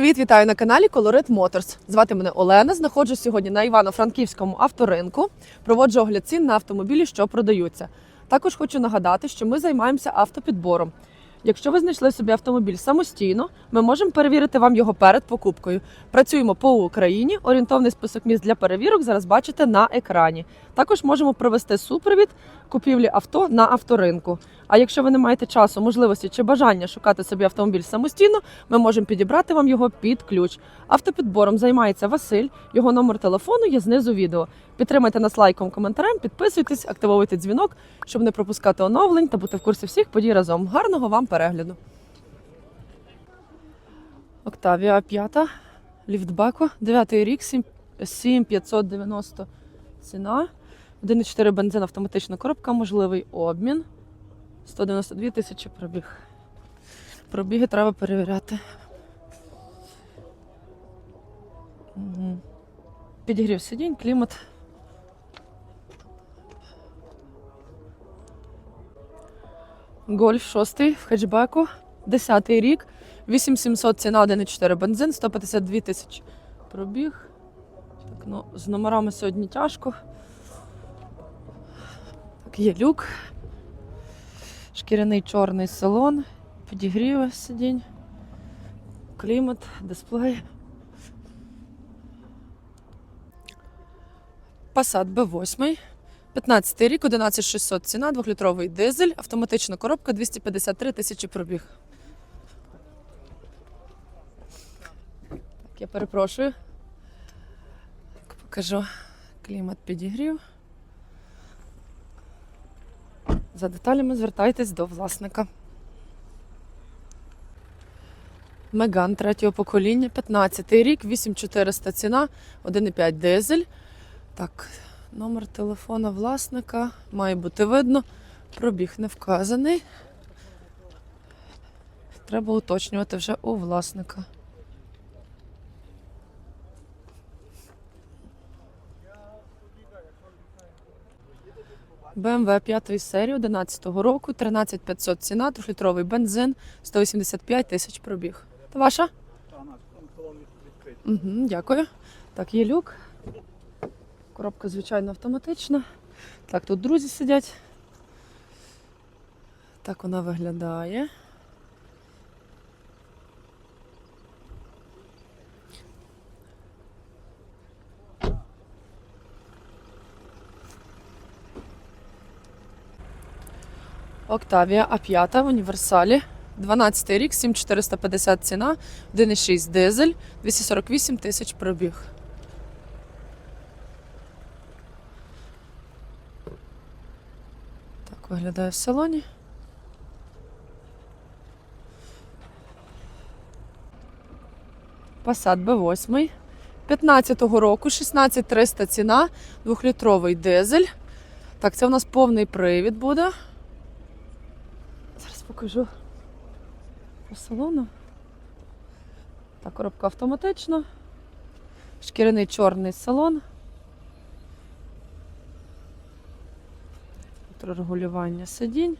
привіт! Вітаю на каналі Colorit Motors. Звати мене Олена. Знаходжусь сьогодні на Івано-Франківському авторинку. Проводжу огляд цін на автомобілі, що продаються. Також хочу нагадати, що ми займаємося автопідбором. Якщо ви знайшли собі автомобіль самостійно, ми можемо перевірити вам його перед покупкою. Працюємо по Україні. Орієнтовний список місць для перевірок зараз бачите на екрані. Також можемо провести супровід купівлі авто на авторинку. А якщо ви не маєте часу, можливості чи бажання шукати собі автомобіль самостійно, ми можемо підібрати вам його під ключ. Автопідбором займається Василь. Його номер телефону є знизу відео. Підтримайте нас лайком, коментарем, підписуйтесь, активуйте дзвінок, щоб не пропускати оновлень та бути в курсі всіх подій разом. Гарного вам перегляду. Октавія 5, ліфтбеко, 9 рік, 7 7590 ціна. 1,4 бензин, автоматична коробка, можливий обмін. 192 тисячі пробіг. Пробіги треба перевіряти. Угу. Підігрів сидінь, клімат. Гольф 6 в хетчбеку, 10 рік, 8700 ціна 1,4 бензин, 152 тисячі пробіг. Так, ну, з номерами сьогодні тяжко. Так, є люк. Шкіряний чорний салон, підігріви сидінь, клімат, дисплей. Passat B8, 15 рік, 11600 ціна, 2-літровий дизель, автоматична коробка, 253 тисячі пробіг. Так, я перепрошую. Покажу клімат підігрів. За деталями звертайтесь до власника. Меган третього покоління, 15 рік, 8400 ціна, 1,5 дизель. Так, номер телефона власника має бути видно. Пробіг не вказаний. Треба уточнювати вже у власника. BMW 5 серії 11 року, 13500 ціна, 3-літровий бензин, 185 тисяч пробіг. Та ваша? Угу, дякую. Так, є люк. Коробка, звичайно, автоматична. Так, тут друзі сидять. Так вона виглядає. Октавія А5 в універсалі. 12 рік, 7450 ціна, 1,6 дизель, 248 тисяч пробіг. Так виглядає в салоні. Passat B8. 15-го року, 16300 ціна, 2-літровий дизель. Так, це у нас повний привід буде. Покажу по салону. Так, коробка автоматична. Шкіряний чорний салон. Регулювання сидінь.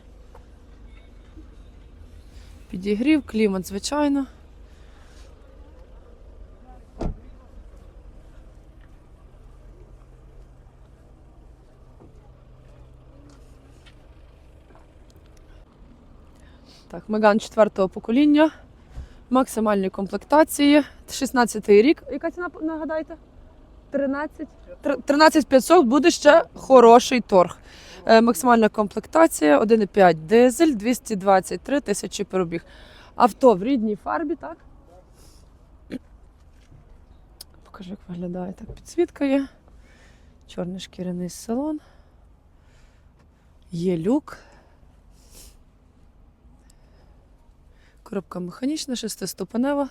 Підігрів, клімат, звичайно. Меган четвертого покоління. Максимальні комплектації. 16 рік. Яка ціна, нагадайте? 13? 13 500 буде ще хороший торг. Е, Максимальна комплектація 1,5 дизель, 223 тисячі пробіг. Авто в рідній фарбі, так? Покажу, як виглядає. Так, підсвітка є. Чорний шкіряний салон. Є люк. Коробка механічна, шестиступенева.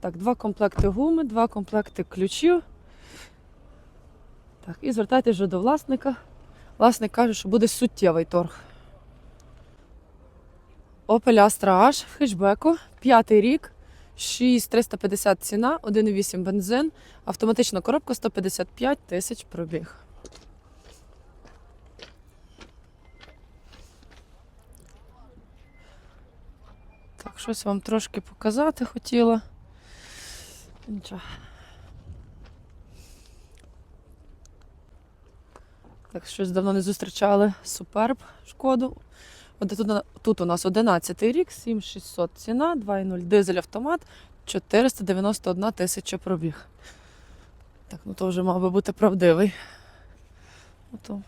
Так, два комплекти гуми, два комплекти ключів. Так, і звертайтеся вже до власника. Власник каже, що буде суттєвий торг. Opel Astra H в хетчбеку, п'ятий рік, 6350 ціна, 1,8 бензин, автоматична коробка 155 тисяч пробіг. Щось вам трошки показати хотіла. Нічого. Так, щось давно не зустрічали суперб шкоду. От тут, тут у нас 11 рік, 7600 ціна, 2.0 дизель автомат, 491 тисяча пробіг. Так, ну то вже мав би бути правдивий. Ото.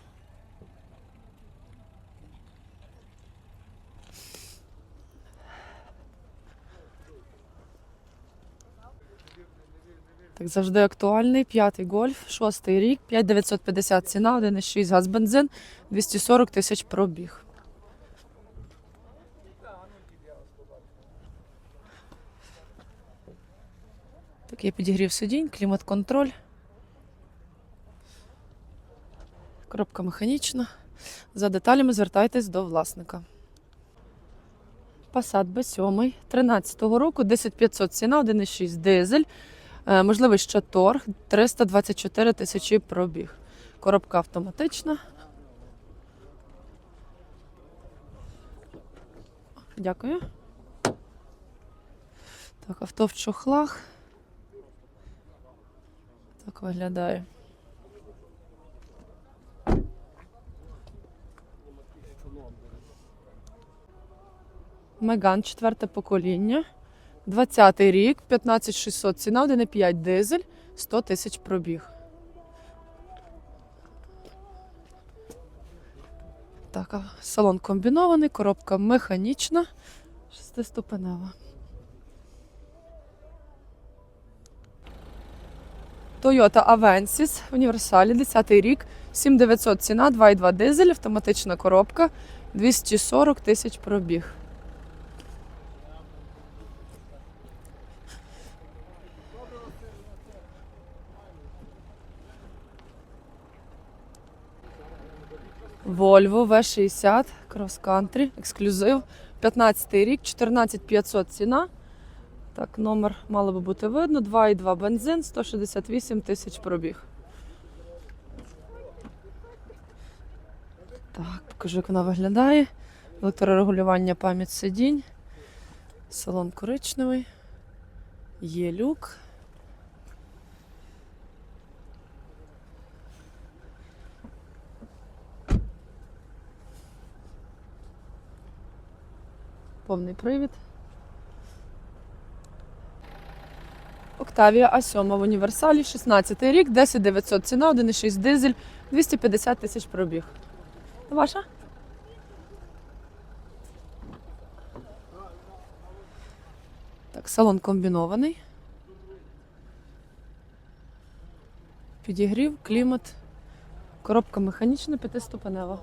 Так, завжди актуальний. П'ятий гольф, шостий рік, 5950 ціна, 1,6 газ бензин, 240 тисяч пробіг. Такий підігрів сидінь, клімат-контроль. Коробка механічна. За деталями звертайтесь до власника. Passat B7 13-го року, 10500 ціна, 1,6 дизель. Е, Можливий ще торг, 324 тисячі пробіг. Коробка автоматична. Дякую. Так, авто в чохлах. Так виглядає. Меган, четверте покоління. 20-й рік, 15600 ціна, 1,5 дизель, 100 тисяч пробіг. Так, салон комбінований, коробка механічна, шестиступенева. Toyota Avensis, універсалі, 10 рік, 7900 ціна, 2,2 дизель, автоматична коробка, 240 тисяч пробіг. Volvo V60 Cross Country, ексклюзив, 15 рік, 14500 ціна. Так, номер мало би бути видно. 2,2 бензин, 168 тисяч пробіг. Так, покажу, як вона виглядає. Електрорегулювання пам'ять сидінь. Салон коричневий. Є люк. Повний привід. Октавія А7 в універсалі, 16 рік, 10 900 ціна, 1,6 дизель, 250 тисяч пробіг. Ваша? Так, салон комбінований. Підігрів, клімат, коробка механічна, п'ятиступенева.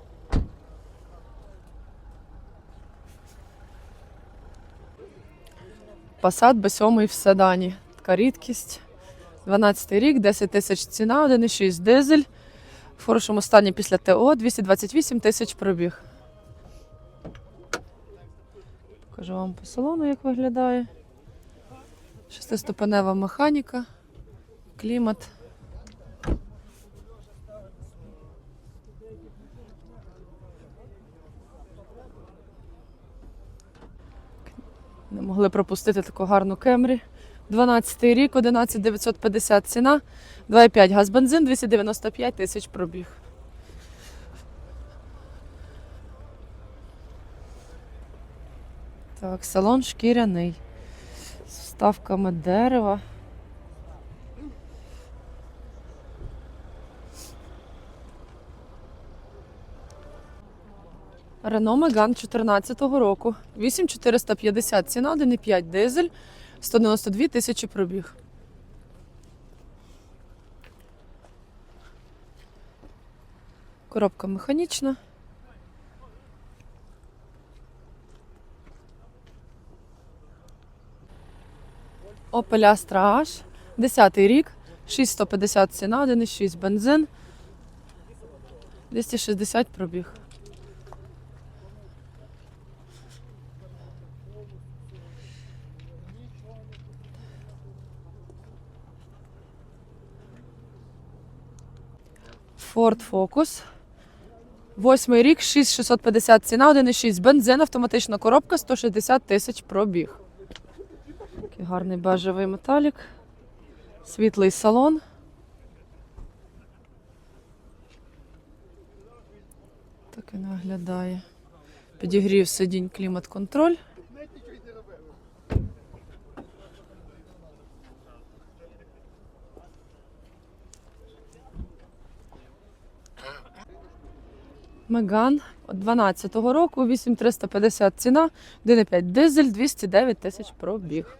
Passat B7 в седані. Така рідкість. 12 рік, 10 тисяч ціна, 1,6 дизель. В хорошому стані після ТО 228 тисяч пробіг. Покажу вам по салону, як виглядає. Шестиступенева механіка, клімат. Не могли пропустити таку гарну кемрі. 12 рік, 11 950 ціна, 2,5 газ бензин, 295 тисяч пробіг. Так, салон шкіряний. З вставками дерева. Рено Меган 14-го року. 8450 ціна, 1,5 дизель, 192 тисячі пробіг. Коробка механічна. Opel Astra H, 10 рік, 6150 ціна, 1,6 бензин, 260 пробіг. Ford Focus. Восьмий рік, 6650 ціна, 1,6 бензин, автоматична коробка, 160 тисяч пробіг. Такий гарний бежевий металік. Світлий салон. Так і виглядає. Підігрів сидінь, клімат-контроль. Меган 12-го року, 8350 ціна, 1,5 дизель, 209 тисяч пробіг.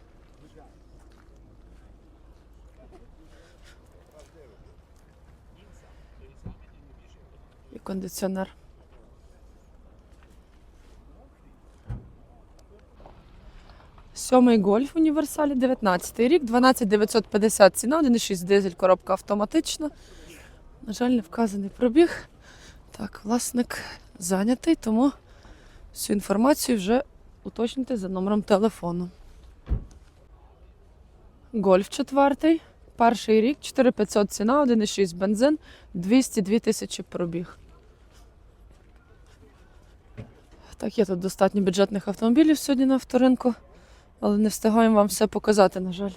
І кондиціонер. Сьомий гольф універсалі, 19 рік, 12950 ціна, 1,6 дизель, коробка автоматична. На жаль, не вказаний пробіг. Так, власник зайнятий, тому всю інформацію вже уточните за номером телефону. Гольф четвертий, перший рік, 4500 ціна, 1,6 бензин, 202 тисячі пробіг. Так, є тут достатньо бюджетних автомобілів сьогодні на авторинку, але не встигаємо вам все показати, на жаль.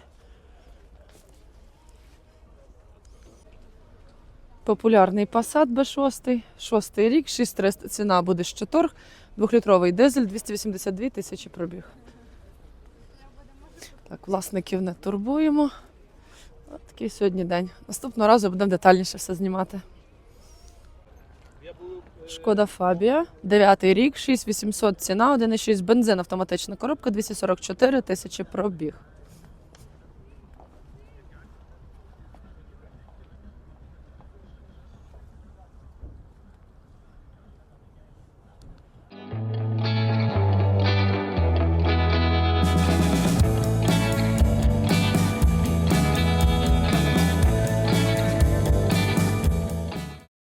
Популярний Passat B6, шостий рік, 6300 ціна буде ще торг, двохлітровий дизель, 282 тисячі пробіг. Так, власників не турбуємо. От такий сьогодні день. Наступного разу будемо детальніше все знімати. Шкода Фабія, 9 рік, 6800 ціна, 1,6 бензин, автоматична коробка, 244 тисячі пробіг.